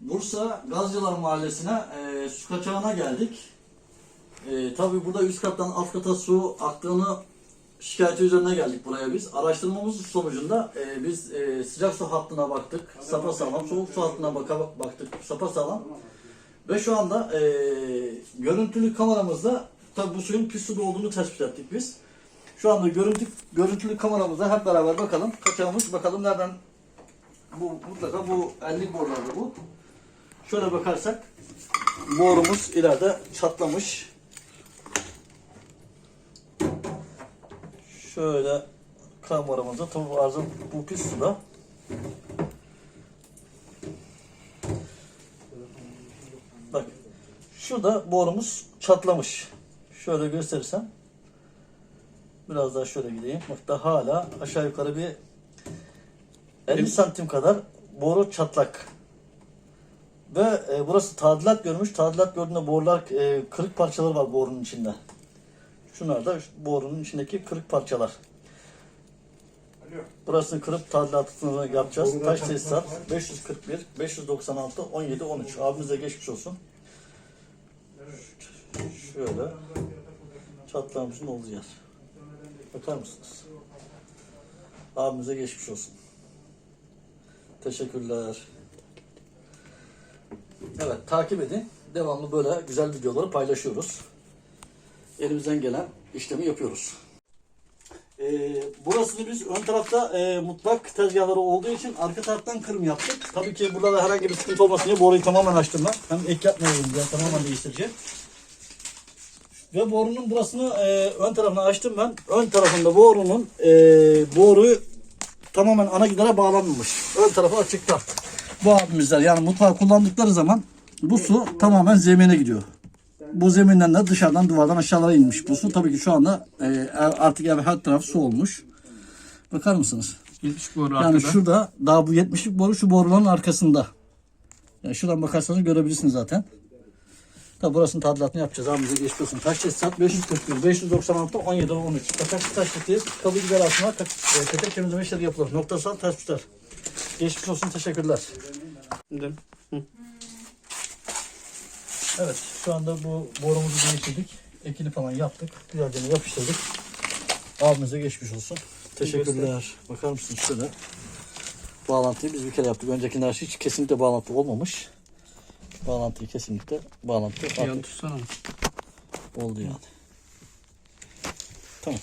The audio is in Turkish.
Bursa Gazcılar Mahallesi'ne e, su kaçağına geldik. E, tabii burada üst kattan alt kata su aktığını şikayeti üzerine geldik buraya biz. Araştırmamız sonucunda e, biz e, sıcak su hattına baktık. Sapa sağlam. Soğuk su hattına baka, baktık. Sapa sağlam. Ve şu anda e, görüntülü kameramızda tabii bu suyun pis suda olduğunu tespit ettik biz. Şu anda görüntü, görüntülü kameramızda hep beraber bakalım. Kaçağımız bakalım nereden bu mutlaka bu 50 borularda bu. Şöyle bakarsak borumuz ileride çatlamış. Şöyle kameramızda tabi bu arzın bu pis suda. Bak şurada borumuz çatlamış. Şöyle gösterirsem biraz daha şöyle gideyim. Bak da hala aşağı yukarı bir 50 santim kadar boru çatlak. Ve e, burası tadilat görmüş. Tadilat gördüğünde borular e, kırık parçaları var borunun içinde. Şunlar da şu borunun içindeki kırık parçalar. Burasını kırıp tadilatını yapacağız. Boruda Taş tesisat var. 541 596 17 13. Abimize geçmiş olsun. Şöyle çatlağımızın olduğu yer. Bakar mısınız? Abimize geçmiş olsun. Teşekkürler. Evet takip edin. Devamlı böyle güzel videoları paylaşıyoruz. Elimizden gelen işlemi yapıyoruz. Ee, burasını biz ön tarafta e, mutfak tezgahları olduğu için arka taraftan kırım yaptık. Tabii ki burada da herhangi bir sıkıntı olmasın diye boruyu tamamen açtım ben. Hem ek yapmayalım diye tamamen değiştireceğim. Ve borunun burasını e, ön tarafına açtım ben. Ön tarafında borunun e, boruyu tamamen ana gidere bağlanmamış. Ön tarafı açıkta. Bu abimizler yani mutfağı kullandıkları zaman bu su tamamen zemine gidiyor. Bu zeminden de dışarıdan duvardan aşağılara inmiş bu su. Tabii ki şu anda e, artık ev her taraf su olmuş. Bakar mısınız? 70 boru Yani arkada. şurada daha bu 70'lik boru şu boruların arkasında. Yani şuradan bakarsanız görebilirsiniz zaten. Tabi burasının tadilatını yapacağız. Abimize geçmiş olsun. Taş tesisat 541, 596, 17, 13. Kaçak taş tetiği kabı gider altına ka- e, petek temizleme işleri yapılır. Noktasal tespitler. Geçmiş olsun. Teşekkürler. Dön. Evet şu anda bu borumuzu değiştirdik. Ekini falan yaptık. Güzelce yapıştırdık. Abimize geçmiş olsun. Teşekkürler. Bakar mısınız şöyle. Bağlantıyı biz bir kere yaptık. Öncekiler hiç kesinlikle bağlantı olmamış. Bağlantıyı kesinlikle bağlantı Yan tutsana. oldu yani. Tamam.